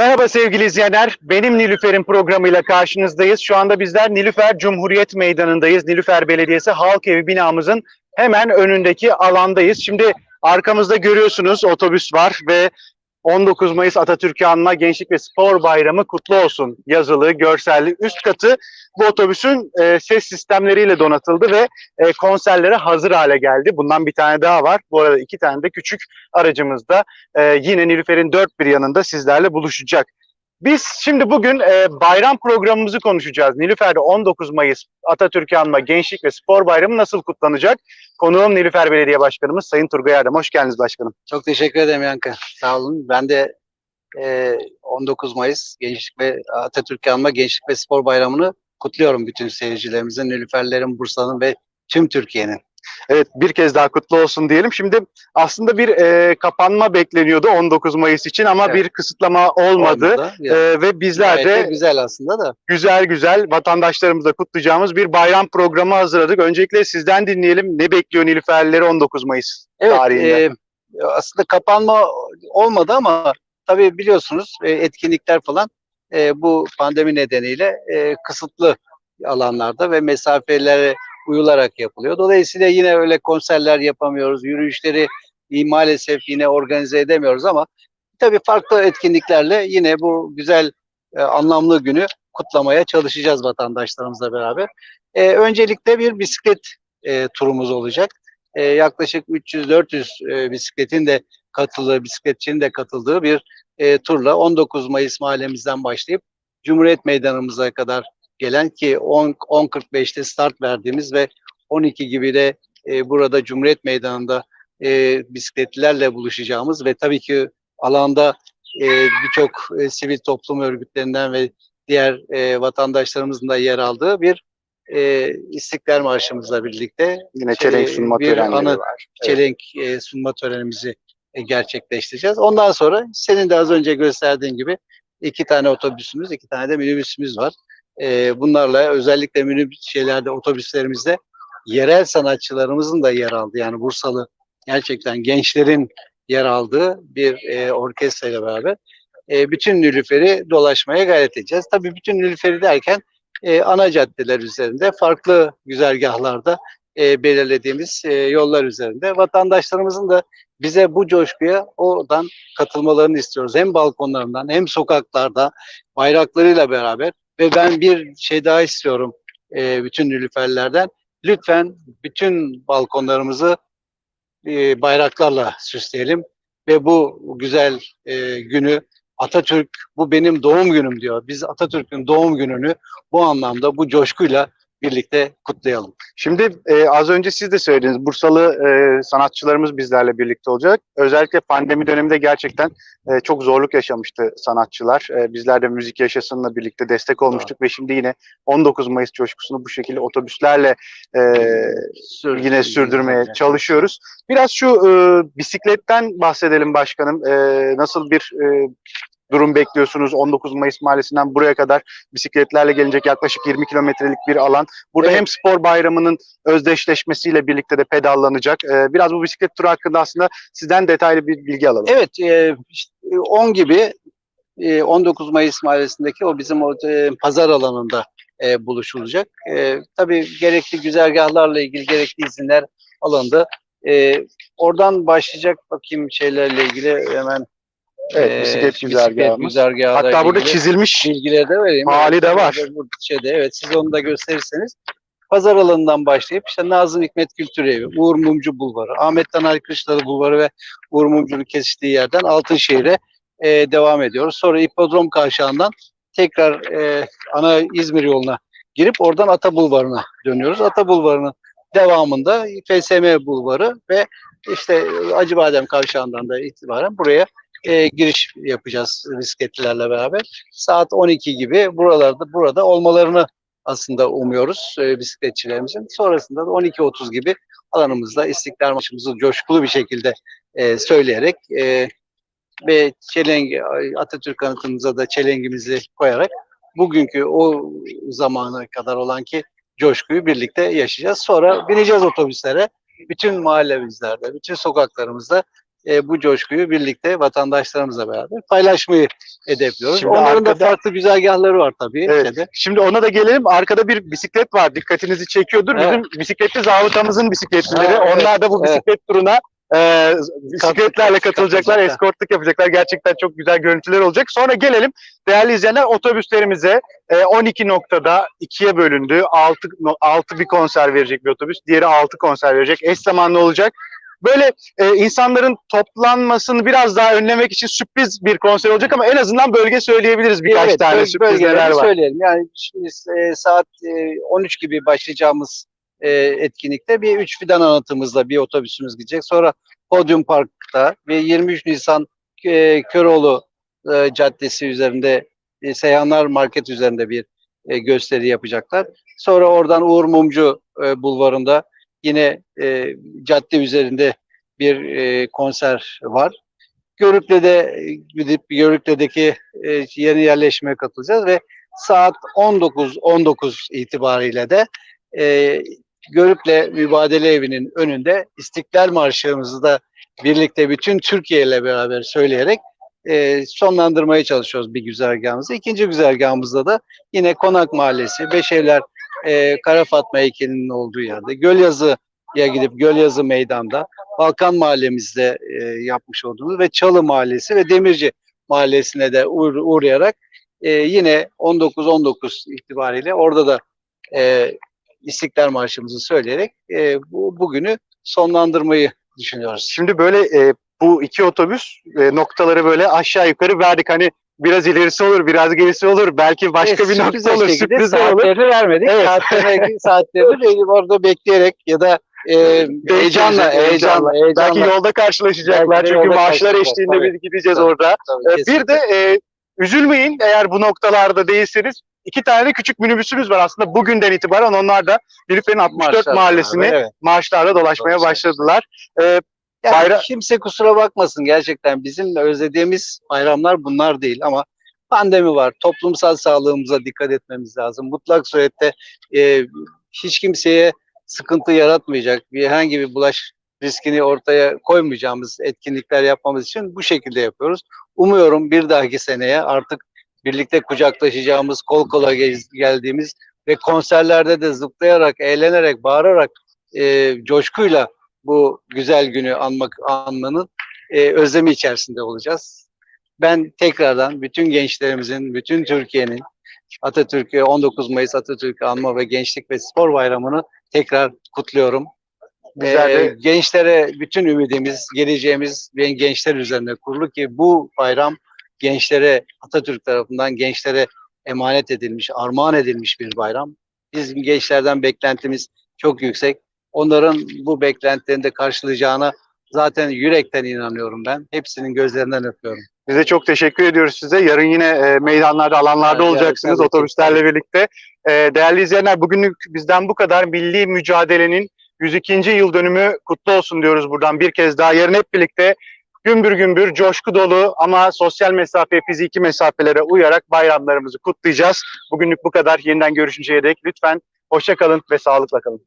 Merhaba sevgili izleyenler. Benim Nilüfer'in programıyla karşınızdayız. Şu anda bizler Nilüfer Cumhuriyet Meydanı'ndayız. Nilüfer Belediyesi Halk Evi binamızın hemen önündeki alandayız. Şimdi arkamızda görüyorsunuz otobüs var ve 19 Mayıs Atatürk'ü anma Gençlik ve Spor Bayramı kutlu olsun yazılı, görselli üst katı bu otobüsün e, ses sistemleriyle donatıldı ve e, konserlere hazır hale geldi. Bundan bir tane daha var. Bu arada iki tane de küçük aracımız da e, yine Nilüfer'in dört bir yanında sizlerle buluşacak. Biz şimdi bugün e, bayram programımızı konuşacağız. Nilüfer'de 19 Mayıs Atatürk'ü anma Gençlik ve Spor Bayramı nasıl kutlanacak? Konuğum Nilüfer Belediye Başkanımız Sayın Turgay Erdem. Hoş geldiniz başkanım. Çok teşekkür ederim Yankı. Sağ olun. Ben de e, 19 Mayıs Gençlik ve Atatürk Anma Gençlik ve Spor Bayramı'nı kutluyorum bütün seyircilerimizin, Nilüferlerin, Bursa'nın ve tüm Türkiye'nin. Evet bir kez daha kutlu olsun diyelim. Şimdi aslında bir e, kapanma bekleniyordu 19 Mayıs için ama Evet. bir kısıtlama olmadı. Olmadı. E, ve bizler de de güzel aslında da. güzel güzel vatandaşlarımızla kutlayacağımız bir bayram programı hazırladık. Öncelikle sizden dinleyelim. Ne bekliyor Nilüferlileri 19 Mayıs Evet, tarihinde? e, aslında kapanma olmadı ama tabii biliyorsunuz e, etkinlikler falan e, bu pandemi nedeniyle e, kısıtlı alanlarda ve mesafelere uyularak yapılıyor. Dolayısıyla yine öyle konserler yapamıyoruz, yürüyüşleri maalesef yine organize edemiyoruz ama tabii farklı etkinliklerle yine bu güzel e, anlamlı günü kutlamaya çalışacağız vatandaşlarımızla beraber. E, öncelikle bir bisiklet e, turumuz olacak. E, yaklaşık 300-400 e, bisikletin de katıldığı, bisikletçinin de katıldığı bir e, turla 19 Mayıs mahallemizden başlayıp Cumhuriyet Meydanımıza kadar gelen ki 10 10.45'te start verdiğimiz ve 12 gibi de e, burada Cumhuriyet Meydanı'nda e, bisikletlilerle buluşacağımız ve tabii ki alanda e, birçok e, sivil toplum örgütlerinden ve diğer e, vatandaşlarımızın da yer aldığı bir e, İstiklal Marşımızla birlikte Yine çelenk sunma bir törenleri anı- var. çelenk e, sunma törenimizi e, gerçekleştireceğiz. Ondan sonra senin de az önce gösterdiğin gibi iki tane otobüsümüz, iki tane de minibüsümüz var. E, bunlarla özellikle minibüs şeylerde otobüslerimizde yerel sanatçılarımızın da yer aldığı yani Bursalı gerçekten gençlerin yer aldığı bir e, orkestra ile beraber e, bütün Nilüfer'i dolaşmaya gayret edeceğiz. Tabii bütün Nilüfer'i derken e, ana caddeler üzerinde farklı güzergahlarda e, belirlediğimiz e, yollar üzerinde vatandaşlarımızın da bize bu coşkuya oradan katılmalarını istiyoruz. Hem balkonlarından hem sokaklarda bayraklarıyla beraber ve ben bir şey daha istiyorum e, bütün nilüferlerden. Lütfen bütün balkonlarımızı e, bayraklarla süsleyelim ve bu güzel e, günü Atatürk bu benim doğum günüm diyor. Biz Atatürk'ün doğum gününü bu anlamda bu coşkuyla birlikte kutlayalım. Şimdi e, az önce siz de söylediniz. Bursalı e, sanatçılarımız bizlerle birlikte olacak. Özellikle pandemi döneminde gerçekten e, çok zorluk yaşamıştı sanatçılar. E, bizler de müzik yaşasınla birlikte destek olmuştuk ve şimdi yine 19 Mayıs coşkusunu bu şekilde otobüslerle e, yine sürdürmeye çalışıyoruz. Biraz şu e, bisikletten bahsedelim başkanım. E, nasıl bir e, durum bekliyorsunuz? 19 Mayıs Mahallesi'nden buraya kadar bisikletlerle gelecek yaklaşık 20 kilometrelik bir alan. Burada Evet. hem spor bayramının özdeşleşmesiyle birlikte de pedallanacak. E, biraz bu bisiklet turu hakkında aslında sizden detaylı bir bilgi alalım. Evet, e, işte 10 gibi e, 19 Mayıs Mahallesi'ndeki o bizim o e, pazar alanında e, buluşulacak. E, tabii gerekli güzergahlarla ilgili gerekli izinler alındı. E, oradan başlayacak bakayım şeylerle ilgili hemen Evet, e, bisiklet güzergahımız. güzergahıyla Hatta burada çizilmiş bilgileri de vereyim. Hali de var. şeyde, evet siz onu da gösterirseniz. Pazar alanından başlayıp işte Nazım Hikmet Kültür Evi, Uğur Mumcu Bulvarı, Ahmet Taner Kılıçdaroğlu Bulvarı ve Uğur Mumcu'nun kesiştiği yerden Altınşehir'e e, devam ediyoruz. Sonra İpodrom Kavşağı'ndan tekrar e, ana İzmir yoluna girip oradan Ata Bulvarı'na dönüyoruz. Ata Bulvarı'nın devamında FSM Bulvarı ve işte Acıbadem Kavşağı'ndan da itibaren buraya e, giriş yapacağız bisikletlilerle beraber. Saat 12 gibi buralarda burada olmalarını aslında umuyoruz e, bisikletçilerimizin. Sonrasında da 12.30 gibi alanımızda İstiklal Marşımızı coşkulu bir şekilde e, söyleyerek e, ve çelenk Atatürk anıtımıza da çelengimizi koyarak bugünkü o zamana kadar olan ki coşkuyu birlikte yaşayacağız. Sonra bineceğiz otobüslere. Bütün mahallemizlerde, bütün sokaklarımızda e, bu coşkuyu birlikte vatandaşlarımızla beraber paylaşmayı hedefliyoruz. Şimdi Onların da arkada- farklı güzergahları var tabii. Evet. Şimdi ona da gelelim. Arkada bir bisiklet var. Dikkatinizi çekiyordur. Evet. Bizim bisikletli zabıtamızın bisikletlileri. Ha, evet. Onlar da bu Evet. bisiklet turuna e, bisikletlerle Kat- katılacaklar. katılacaklar. Eskortluk yapacaklar. Gerçekten çok güzel görüntüler olacak. Sonra gelelim değerli izleyenler otobüslerimize e, 12 noktada ikiye bölündü. 6, 6 bir konser verecek bir otobüs. Diğeri 6 konser verecek. Eş zamanlı olacak. Böyle e, insanların toplanmasını biraz daha önlemek için sürpriz bir konser olacak ama en azından bölge söyleyebiliriz birkaç Evet, tane sürprizler bölgeleri var. söyleyelim. Yani şimdi, e, saat e, 13 gibi başlayacağımız e, etkinlikte bir üç fidan anıtımızla bir otobüsümüz gidecek. Sonra Podium Park'ta ve 23 Nisan e, Köroğlu e, Caddesi üzerinde e, Seyhanlar Market üzerinde bir e, gösteri yapacaklar. Sonra oradan Uğur Mumcu e, Bulvarı'nda yine e, cadde üzerinde bir e, konser var. Görükle'de e, gidip Görükle'deki e, yeni yerleşmeye katılacağız ve saat 19.19 itibariyle de e, Görükle Mübadele Evi'nin önünde İstiklal Marşı'mızı da birlikte bütün Türkiye ile beraber söyleyerek e, sonlandırmaya çalışıyoruz bir güzergahımızı. İkinci güzergahımızda da yine Konak Mahallesi, Beşevler e, Kara Fatma heykelinin olduğu yerde, Gölyazı'ya gidip Gölyazı Meydan'da, Balkan Mahallemizde e, yapmış olduğumuz ve Çalı Mahallesi ve Demirci Mahallesi'ne de uğr- uğrayarak e, yine 19-19 itibariyle orada da e, İstiklal Marşımızı söyleyerek e, bu bugünü sonlandırmayı düşünüyoruz. Şimdi böyle e, bu iki otobüs e, noktaları böyle aşağı yukarı verdik. Hani biraz ilerisi olur, biraz gerisi olur. Belki başka Evet, bir nokta olur, sürpriz olur. Saatlerini vermedik. Evet. Saatlerini, saatlerini orada bekleyerek ya da e, heyecanla, heyecanla, heyecanla. Belki yolda karşılaşacaklar. Belki Çünkü yolda karşılaşacak, eşliğinde tabii. biz gideceğiz Tabii. orada. Tabii, E, bir de e, üzülmeyin eğer bu noktalarda değilseniz. iki tane küçük minibüsümüz var aslında bugünden itibaren. Onlar da Nilüfer'in 64 Marşlar mahallesini beraber, evet. marşlarla dolaşmaya başladılar. E, Yani Bayra- kimse kusura bakmasın gerçekten bizim özlediğimiz bayramlar bunlar değil ama pandemi var. Toplumsal sağlığımıza dikkat etmemiz lazım. Mutlak surette e, hiç kimseye sıkıntı yaratmayacak bir herhangi bir bulaş riskini ortaya koymayacağımız etkinlikler yapmamız için bu şekilde yapıyoruz. Umuyorum bir dahaki seneye artık birlikte kucaklaşacağımız, kol kola gez- geldiğimiz ve konserlerde de zıplayarak, eğlenerek, bağırarak, e, coşkuyla bu güzel günü anmak anmanın e, özlemi içerisinde olacağız. Ben tekrardan bütün gençlerimizin, bütün Türkiye'nin Atatürk'ü 19 Mayıs Atatürk'ü anma ve Gençlik ve Spor Bayramı'nı tekrar kutluyorum. Bizler Ee, gençlere bütün ümidimiz, geleceğimiz ve gençler üzerine kurulu ki bu bayram gençlere Atatürk tarafından gençlere emanet edilmiş, armağan edilmiş bir bayram. Bizim gençlerden beklentimiz çok yüksek. Onların bu beklentilerini de karşılayacağına zaten yürekten inanıyorum ben. Hepsinin gözlerinden öpüyorum. Biz de çok teşekkür ediyoruz size. Yarın yine e, meydanlarda, alanlarda Evet, olacaksınız otobüslerle birlikte. E, değerli izleyenler bugünlük bizden bu kadar. Milli mücadelenin 102. yıl dönümü kutlu olsun diyoruz buradan bir kez daha. Yarın hep birlikte gümbür gümbür, coşku dolu ama sosyal mesafe, fiziki mesafelere uyarak bayramlarımızı kutlayacağız. Bugünlük bu kadar. Yeniden görüşünceye dek lütfen hoşça kalın ve sağlıkla kalın.